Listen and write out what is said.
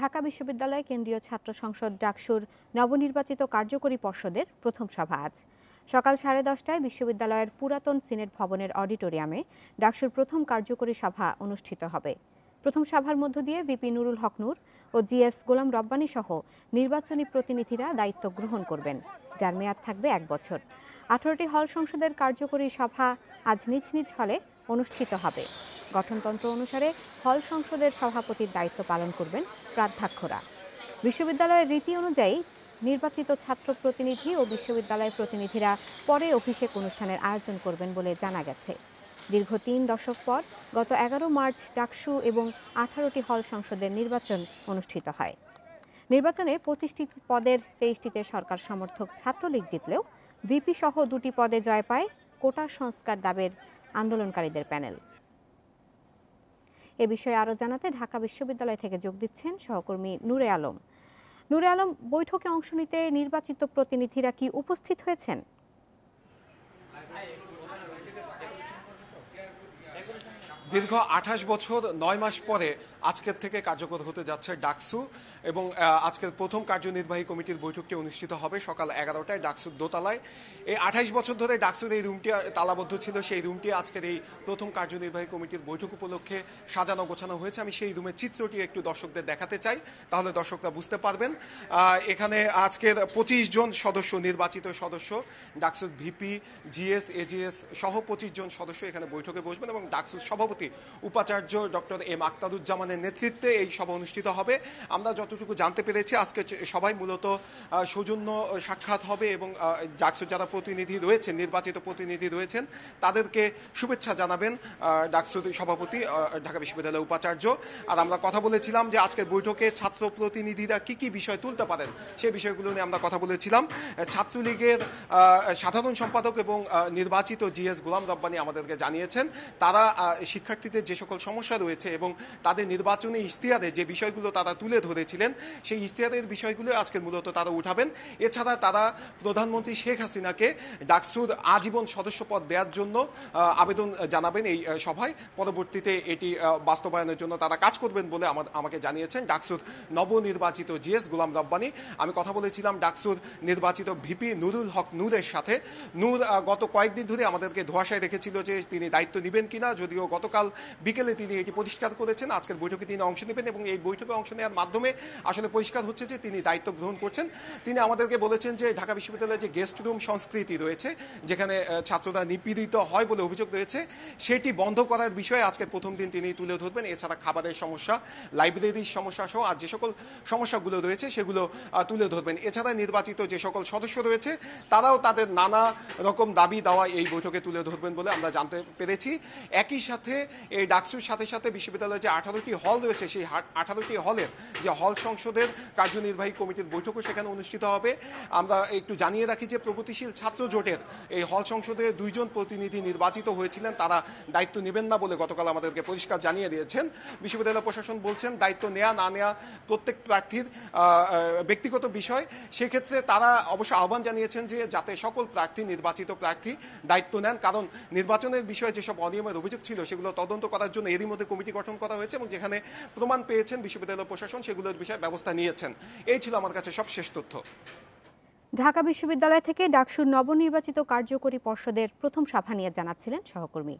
ঢাকা বিশ্ববিদ্যালয় কেন্দ্রীয় ছাত্র সংসদ ডাকসুর নবনির্বাচিত কার্যকরী পর্ষদের প্রথম সভা আজ। সকাল সাড়ে দশটায় বিশ্ববিদ্যালয়ের পুরাতন সিনেট ভবনের অডিটোরিয়ামে ডাকসুর প্রথম কার্যকরী সভা অনুষ্ঠিত হবে। প্রথম সভার মধ্য দিয়ে ভিপি নুরুল হক নূর ও জিএস গোলাম রব্বানী সহ নির্বাচনী প্রতিনিধিরা দায়িত্ব গ্রহণ করবেন, যার মেয়াদ থাকবে এক বছর। আঠারোটি হল সংসদের কার্যকরী সভা আজ নিজ নিজ হলে অনুষ্ঠিত হবে। গঠনতন্ত্র অনুসারে হল সংসদের সভাপতির দায়িত্ব পালন করবেন প্রাধ্যক্ষরা। বিশ্ববিদ্যালয়ের রীতি অনুযায়ী নির্বাচিত ছাত্র প্রতিনিধি ও বিশ্ববিদ্যালয়ের প্রতিনিধিরা পরে অভিষেক অনুষ্ঠানের আয়োজন করবেন বলে জানা গেছে। দীর্ঘ তিন দশক পর গত এগারো মার্চ ডাকসু এবং আঠারোটি হল সংসদের নির্বাচন অনুষ্ঠিত হয়। নির্বাচনে পঁচিশটি পদের তেইশটিতে সরকার সমর্থক ছাত্রলীগ জিতলেও ভিপি সহ দুটি পদে জয় পায় কোটা সংস্কার দাবের আন্দোলনকারীদের প্যানেল। এ বিষয়ে আরও জানাতে ঢাকা বিশ্ববিদ্যালয় থেকে যোগ দিচ্ছেন সহকর্মী নূরে আলম। নুরে আলম, বৈঠকে অংশ নিতে নির্বাচিত প্রতিনিধিরা কি উপস্থিত হয়েছেন? দীর্ঘ আঠাশ বছর নয় মাস পরে আজকের থেকে কার্যকর হতে যাচ্ছে ডাকসু এবং আজকের প্রথম কার্যনির্বাহী কমিটির বৈঠকটি অনুষ্ঠিত হবে সকাল এগারোটায় ডাকসুর দোতলায়। এই আঠাইশ বছর ধরে ডাকসুর এই রুমটি তালাবদ্ধ ছিল, সেই রুমটি আজকের এই প্রথম কার্যনির্বাহী কমিটির বৈঠক উপলক্ষে সাজানো গোছানো হয়েছে। আমি সেই রুমের চিত্রটি একটু দর্শকদের দেখাতে চাই, তাহলে দর্শকরা বুঝতে পারবেন। এখানে আজকের পঁচিশ জন সদস্য, নির্বাচিত সদস্য, ডাকসুর ভিপি, জিএস, এজিএস সহ পঁচিশ জন সদস্য এখানে বৈঠকে বসবেন এবং ডাকসুর সভাপতি উপাচার্য ডক্টর এম আক্তারুজ্জামানের নেতৃত্বে এই সভা অনুষ্ঠিত হবে। আমরা যতটুকু জানতে পেরেছি, আজকে সবাই মূলত সৌজন্য সাক্ষাৎ হবে এবং ডাকসুর যারা প্রতিনিধি রয়েছেন, নির্বাচিত প্রতিনিধি রয়েছেন, তাদেরকে শুভেচ্ছা জানাবেন ডাকসুর সভাপতি ঢাকা বিশ্ববিদ্যালয়ের উপাচার্য। আর আমরা কথা বলেছিলাম যে আজকের বৈঠকে ছাত্র প্রতিনিধিরা কি কি বিষয় তুলতে পারেন, সেই বিষয়গুলো নিয়ে আমরা কথা বলেছিলাম। ছাত্রলীগের সাধারণ সম্পাদক এবং নির্বাচিত জিএস গোলাম রব্বানি আমাদেরকে জানিয়েছেন, তারা শিক্ষার্থীদের যে সকল সমস্যা রয়েছে এবং তাদের নির্বাচনী ইশতিয়ারে যে বিষয়গুলো তারা তুলে ধরেছিলেন, সেই ইশতিয়ারের বিষয়গুলো আজকে মূলত তারা উঠাবেন। এছাড়া তারা প্রধানমন্ত্রী শেখ হাসিনাকে ডাকসুর আজীবন সদস্য পদ দেওয়ার জন্য আবেদন জানাবেন এই সভায়। পরবর্তীতে এটি বাস্তবায়নের জন্য তারা কাজ করবেন বলে আমাকে জানিয়েছেন ডাকসুর নবনির্বাচিত জিএস গোলাম রব্বানি। আমি কথা বলেছিলাম ডাকসুর নির্বাচিত ভিপি নুরুল হক নূরের সাথে। নূর গত কয়েকদিন ধরে আমাদেরকে ধোয়াশায় রেখেছিল যে তিনি দায়িত্ব নেবেন কিনা, যদিও গতকাল বিকেলে তিনি এটি পরিষ্কার করেছেন। আজকের বৈঠকে তিনি অংশ নেবেন এবং এই বৈঠকে অংশ নেওয়ার মাধ্যমে আসলে পরিষ্কার হচ্ছে যে তিনি দায়িত্ব গ্রহণ করছেন। তিনি আমাদেরকে বলেছেন যে ঢাকা বিশ্ববিদ্যালয়ে যে গেস্ট রুম সংস্কৃতি রয়েছে, যেখানে ছাত্ররা নিপীড়িত হয় বলে অভিযোগ রয়েছে, সেটি বন্ধ করার বিষয়ে আজকের প্রথম দিন তিনি তুলে ধরবেন। এছাড়া খাবারের সমস্যা লাইব্রেরির সমস্যা সহ আর যে সকল সমস্যাগুলো রয়েছে সেগুলো তুলে ধরবেন। এছাড়া নির্বাচিত যে সকল সদস্য রয়েছে, তারাও তাদের নানা রকম দাবি দেওয়া এই বৈঠকে তুলে ধরবেন বলে আমরা জানতে পেরেছি। একই সাথে এই ডাকসুর সাথে সাথে বিশ্ববিদ্যালয়ে যে আঠারোটি হল রয়েছে সেই আঠারোটি হলের যে হল সংসদের কার্যনির্বাহী কমিটির বৈঠকও সেখানে অনুষ্ঠিত হবে। আমরা একটু জানিয়ে রাখি যে প্রগতিশীল ছাত্র জোটের এই হল সংসদে দুইজন প্রতিনিধি নির্বাচিত হয়েছিলেন। তারা দায়িত্ব নেবেন না বলে গতকাল আমাদেরকে পরিষ্কার জানিয়ে দিয়েছেন। বিশ্ববিদ্যালয় প্রশাসন বলছেন দায়িত্ব নেয়া না নেওয়া প্রত্যেক প্রার্থীর ব্যক্তিগত বিষয়। সেক্ষেত্রে তারা অবশ্য আহ্বান জানিয়েছেন যে যাতে সকল প্রার্থী, নির্বাচিত প্রার্থী দায়িত্ব নেন। কারণ নির্বাচনের বিষয়ে যেসব অনিয়মের অভিযোগ ছিল সেগুলো তদন্ত করার জন্য এরই মধ্যে কমিটি গঠন করা হয়েছে এবং যেখানে প্রমাণ পেয়েছেন বিশ্ববিদ্যালয় প্রশাসন, সেগুলোর বিষয়ে ব্যবস্থা নিয়েছেন। এই ছিল আমার কাছে সব শেষ তথ্য। ঢাকা বিশ্ববিদ্যালয় থেকে ডাকসুর নবনির্বাচিত কার্যকরী পর্ষদের প্রথম সভা নিয়ে জানাচ্ছিলেন সহকর্মী